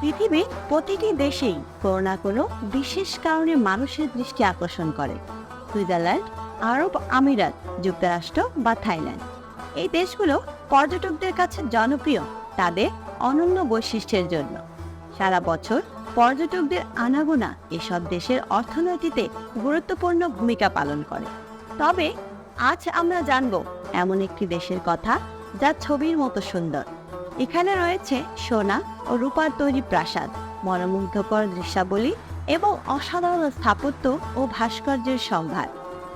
পৃথিবীর প্রতিটি দেশেই কোনো না কোনো বিশেষ কারণে মানুষের দৃষ্টি আকর্ষণ করে। সুইজারল্যান্ড, আরব আমিরাত, যুক্তরাষ্ট্র বা থাইল্যান্ড। এই দেশগুলো পর্যটকদের কাছে জনপ্রিয়, তাদের অনন্য বৈশিষ্ট্যের জন্য। সারা বছর পর্যটকদের আনাগোনা এসব দেশের অর্থনীতিতে গুরুত্বপূর্ণ ভূমিকা পালন করে। তবে আজ আমরা জানব, এমন একটি দেশের কথা যা ছবির মতো সুন্দর। এখানে রয়েছে সোনা ও রূপার তৈরি প্রাসাদ, মনোমুগ্ধকর দৃশ্যাবলী এবং অসাধারণ স্থাপত্য ও ভাস্কর্যের সম্ভার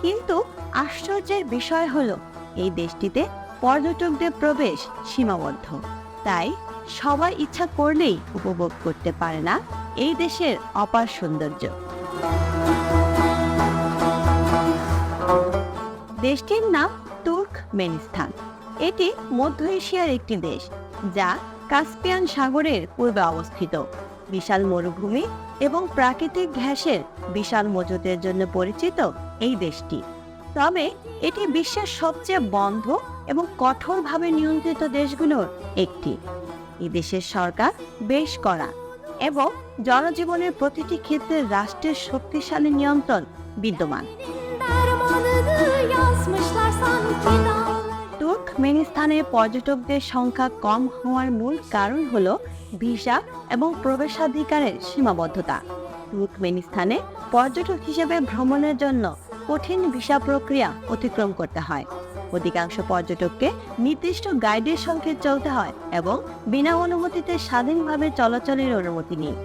কিন্তু আশ্চর্যের বিষয় হলো, এই দেশটিতে পর্যটকদের প্রবেশ সীমাবদ্ধ। তাই সবাই ইচ্ছা করলেই উপভোগ করতে পারে না এই দেশের অপার সৌন্দর্য। দেশটির নাম তুর্কমেনিস্তান। এটি মধ্য এশিয়ার একটি দেশ, যা কাস্পিয়ান সাগরের পূর্বে অবস্থিত। বিশাল মরুভূমি এবং প্রাকৃতিক ঘ্যাসের বিশাল মজুদের জন্য পরিচিত এই দেশটি। তবে এটি বিশ্বের সবচেয়ে বন্ধ এবং কঠোরভাবে নিয়ন্ত্রিত দেশগুলোর একটি। এই দেশের সরকার বেশ করা এবং জনজীবনের প্রতিটি ক্ষেত্রে রাষ্ট্রের শক্তিশালী নিয়ন্ত্রণ বিদ্যমান। তুর্কমেনিস্তানে পর্যটকদের সংখ্যা কম হওয়ার মূল কারণ হলো ভিসা এবং প্রবেশাধিকারের সীমাবদ্ধতা। তুর্কমেনিস্তানে পর্যটক হিসেবে ভ্রমণের জন্য কঠিন ভিসা প্রক্রিয়া অতিক্রম করতে হয়। অধিকাংশ পর্যটককে নির্দিষ্ট গাইডের সঙ্গে চলতে হয় এবং বিনা অনুমতিতে স্বাধীনভাবে চলাচলের অনুমতি নেই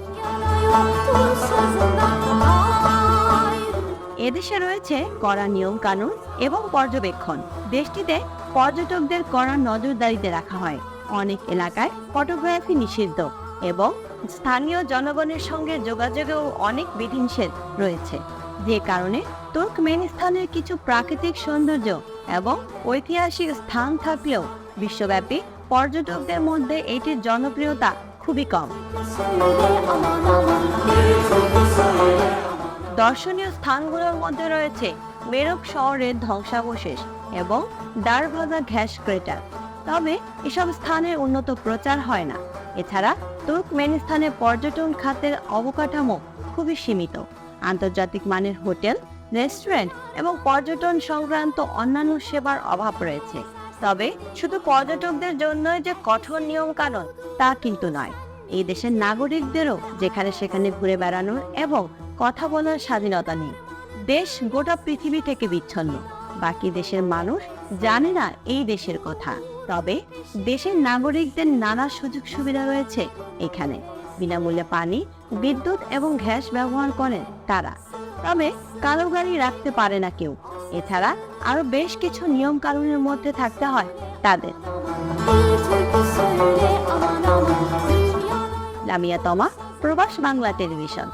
এদেশে রয়েছে কড়া নিয়ম কানুন এবং পর্যবেক্ষণ। দেশটিতে পর্যটকদের কড়া নজরদারিতে রাখা হয়। অনেক এলাকায় ফটোগ্রাফি নিষিদ্ধ এবং স্থানীয় জনগণের সঙ্গে যোগাযোগেও অনেক বিধিনিষেধ রয়েছে। যে কারণে তুর্কমেনিস্তানের কিছু প্রাকৃতিক সৌন্দর্য এবং ঐতিহাসিক স্থান থাকলেও বিশ্বব্যাপী পর্যটকদের মধ্যে এটির জনপ্রিয়তা খুবই কম। দর্শনীয় স্থানগুলোর মধ্যে রয়েছে মেরক শহরের ধ্বংসাবশেষ এবং দারভাজা ঘ্যাস ক্রেটার তবে এসব স্থানের উন্নত প্রচার হয় না। এছাড়া তুর্কমেনিস্তানের পর্যটন খাতের অবকাঠামো খুবই সীমিত। আন্তর্জাতিক মানের হোটেল, রেস্টুরেন্ট এবং পর্যটন সংক্রান্ত অন্যান্য সেবার অভাব রয়েছে। তবে শুধু পর্যটকদের জন্যই যে কঠোর নিয়ম কানুন তা কিন্তু নয়। এই দেশের নাগরিকদেরও যেখানে সেখানে ঘুরে বেড়ানোর এবং কথা বলার স্বাধীনতা নেই। দেশ গোটা পৃথিবী থেকে বিচ্ছন্ন। বাকি দেশের মানুষ জানে না এই দেশের কথা। তবে দেশের নাগরিকদের নানা সুযোগ সুবিধা রয়েছে এখানে। বিনামূল্যে পানি, বিদ্যুৎ এবং গ্যাস ব্যবহার করেন তারা। তবে কালো গাড়ি রাখতে পারে না কেউ। এছাড়া আরও বেশ কিছু নিয়ম কানুনের মধ্যে থাকতে হয় তাদের। লামিয়া তমা, প্রবাস বাংলা টেলিভিশন।